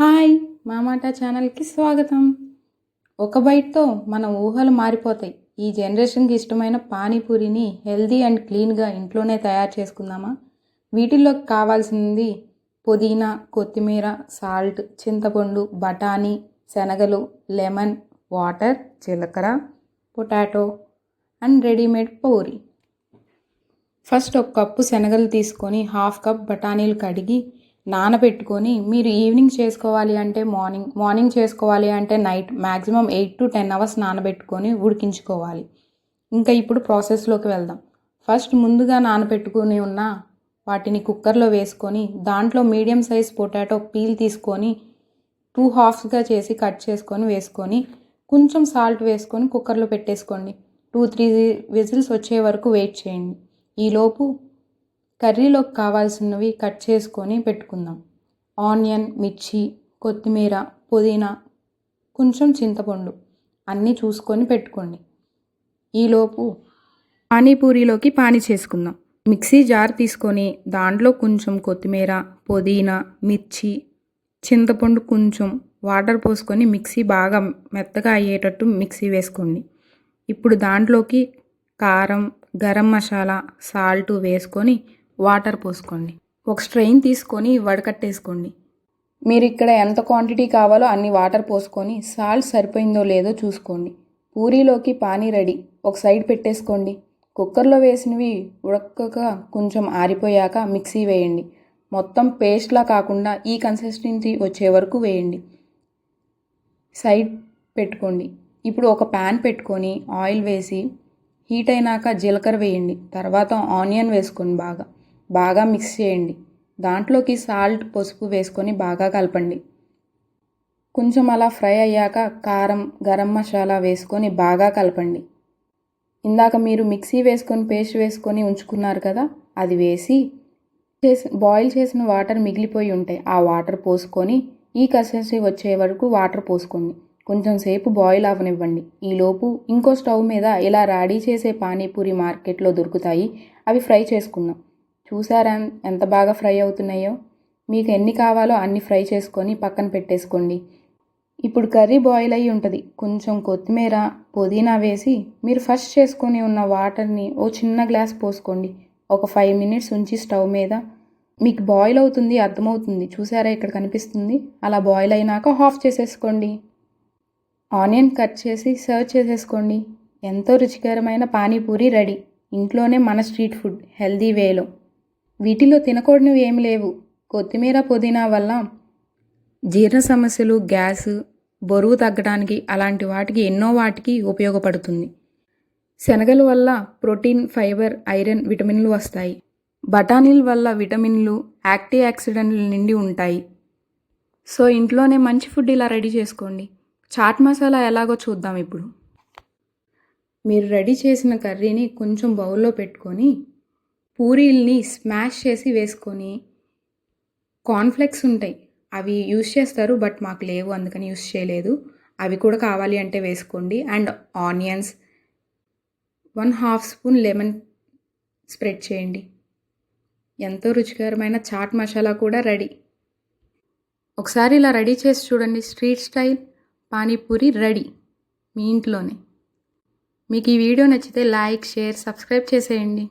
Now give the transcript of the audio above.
Hi మామాట ఛానల్కి స్వాగతం. ఒక బైట్తో మన ఊహలు మారిపోతాయి. ఈ జనరేషన్కి ఇష్టమైన పానీపూరిని హెల్దీ అండ్ క్లీన్గా ఇంట్లోనే తయారు చేసుకుందామా? వీటిల్లోకి కావాల్సింది పుదీనా కొత్తిమీర సాల్ట్ చింతపండు బఠానీ శనగలు లెమన్ వాటర్ జీలకర్ర potato and readymade puri. First ఒక కప్పు శనగలు తీసుకొని హాఫ్ కప్ బఠానీలు కడిగి నానబెట్టుకొని మీరు ఈవినింగ్ చేసుకోవాలి అంటే మార్నింగ్ మార్నింగ్ చేసుకోవాలి అంటే night maximum eight to ten hours నానబెట్టుకొని ఉడికించుకోవాలి. ఇంకా ఇప్పుడు ప్రాసెస్లోకి వెళ్దాం. ఫస్ట్ ముందుగా నానబెట్టుకొని ఉన్న వాటిని కుక్కర్లో వేసుకొని దాంట్లో మీడియం సైజ్ పొటాటో పీల్ తీసుకొని టూ హాఫ్స్గా చేసి కట్ చేసుకొని వేసుకొని కొంచెం సాల్ట్ వేసుకొని కుక్కర్లో పెట్టేసుకోండి. టూ త్రీ విజిల్స్ వచ్చే వరకు వెయిట్ చేయండి. ఈలోపు కర్రీలోకి కావాల్సినవి కట్ చేసుకొని పెట్టుకుందాం. ఆనియన్ మిర్చి కొత్తిమీర పుదీనా కొంచెం చింతపండు అన్నీ చూసుకొని పెట్టుకోండి. ఈలోపు పానీపూరిలోకి పానీ చేసుకుందాం. మిక్సీ జార్ తీసుకొని దాంట్లో కొంచెం కొత్తిమీర పుదీనా మిర్చి చింతపండు కొంచెం వాటర్ పోసుకొని మిక్సీ బాగా మెత్తగా అయ్యేటట్టు మిక్సీ వేసుకోండి. ఇప్పుడు దాంట్లోకి కారం గరం మసాలా సాల్ట్ వేసుకొని వాటర్ పోసుకోండి. ఒక స్ట్రెయిన్ తీసుకొని వడకట్టేసుకోండి. మీరు ఇక్కడ ఎంత క్వాంటిటీ కావాలో అన్ని వాటర్ పోసుకొని సాల్ట్ సరిపోయిందో లేదో చూసుకోండి. పూరీలోకి పానీ రెడీ. ఒక సైడ్ పెట్టేసుకోండి. కుక్కర్లో వేసినవి ఉడకక కొంచెం ఆరిపోయాక మిక్సీ వేయండి. మొత్తం పేస్ట్లా కాకుండా ఈ కన్సిస్టెన్సీ వచ్చే వరకు వేయండి. సైడ్ పెట్టుకోండి. ఇప్పుడు ఒక ప్యాన్ పెట్టుకొని ఆయిల్ వేసి హీట్ అయినాక జీలకర్ర వేయండి. తర్వాత ఆనియన్ వేసుకోండి బాగా. బాగా మిక్స్ చేయండి. దాంట్లోకి సాల్ట్ పసుపు వేసుకొని బాగా కలపండి. కొంచెం అలా ఫ్రై అయ్యాక కారం గరం మసాలా వేసుకొని బాగా కలపండి. ఇందాక మీరు మిక్సీ వేసుకొని పేస్ట్ వేసుకొని ఉంచుకున్నారు కదా అది వేసి చేసి బాయిల్ చేసిన వాటర్ మిగిలిపోయి ఉంటాయి ఆ వాటర్ పోసుకొని ఈ కన్సిస్టెన్సీ వచ్చే వరకు వాటర్ పోసుకోండి. కొంచెం సేపు బాయిల్ అవ్వనివ్వండి ఈలోపు ఇంకో స్టవ్ మీద ఇలా రెడీ చేసే పానీపూరి మార్కెట్లో దొరుకుతాయి. అవి ఫ్రై చేసుకుందాం. చూసారా? ఎంత బాగా ఫ్రై అవుతున్నాయో? మీకు ఎన్ని కావాలో అన్ని ఫ్రై చేసుకొని పక్కన పెట్టేసుకోండి. ఇప్పుడు కర్రీ బాయిల్ అయ్యి ఉంటుంది. కొంచెం కొత్తిమీర పుదీనా వేసి మీరు ఫస్ట్ చేసుకొని ఉన్న వాటర్ని ఓ చిన్న గ్లాస్ పోసుకోండి. ఒక ఫైవ్ మినిట్స్ ఉంచి స్టవ్ మీద. మీకు బాయిల్ అవుతుంది అర్థమవుతుంది. చూసారా? ఇక్కడ కనిపిస్తుంది. అలా బాయిల్ అయినాక హాఫ్ చేసేసుకోండి. ఆనియన్ కట్ చేసి సర్వ్ చేసేసుకోండి. ఎంతో రుచికరమైన పానీపూరి రెడీ. ఇంట్లోనే మన స్ట్రీట్ ఫుడ్. హెల్దీ వేలో. వీటిలో తినకూడనివి ఏమి లేవు. కొత్తిమీర పుదీనా వల్ల జీర్ణ సమస్యలు గ్యాస్ బరువు తగ్గడానికి అలాంటి వాటికి ఎన్నో వాటికి ఉపయోగపడుతుంది. శనగల వల్ల ప్రోటీన్ ఫైబర్ ఐరన్ విటమిన్లు వస్తాయి. బఠానీల వల్ల విటమిన్లు యాక్టీ యాక్సిడెంట్లు నిండి ఉంటాయి. సో ఇంట్లోనే మంచి ఫుడ్ ఇలా రెడీ చేసుకోండి. చాట్ మసాలా ఎలాగో చూద్దాం ఇప్పుడు. మీరు రెడీ చేసిన కర్రీని కొంచెం బౌల్లో పెట్టుకొని పూరీల్ని స్మాష్ చేసి వేసుకొని కార్న్ఫ్లెక్స్ ఉంటాయి అవి యూస్ చేస్తారు బట్ మాకు లేవు అందుకని యూస్ చేయలేదు. అవి కూడా కావాలి అంటే వేసుకోండి. And onions. One half spoon lemon spread చేయండి. ఎంతో రుచికరమైన చాట్ మసాలా కూడా రెడీ. ఒకసారి ఇలా రెడీ చేసి చూడండి. స్ట్రీట్ స్టైల్ పానీపూరి రెడీ మీ ఇంట్లోనే. మీకు ఈ వీడియో నచ్చితే లైక్ షేర్ సబ్స్క్రైబ్ చేసేయండి.